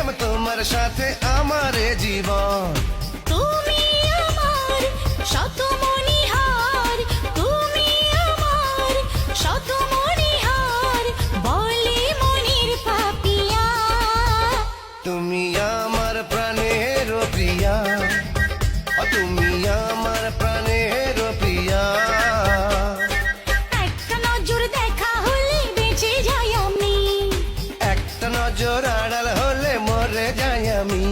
প্রেম তোমার সাথে আমার জীবন তুমি আমার শত মনিহার তুমি আমার শত মনিহার বলে মনির পাপিয়া। তুমি আমার প্রাণের প্রিয়া তুমি আমার প্রাণের প্রিয়া নজর আড়াল হলে মরে যাই আমি।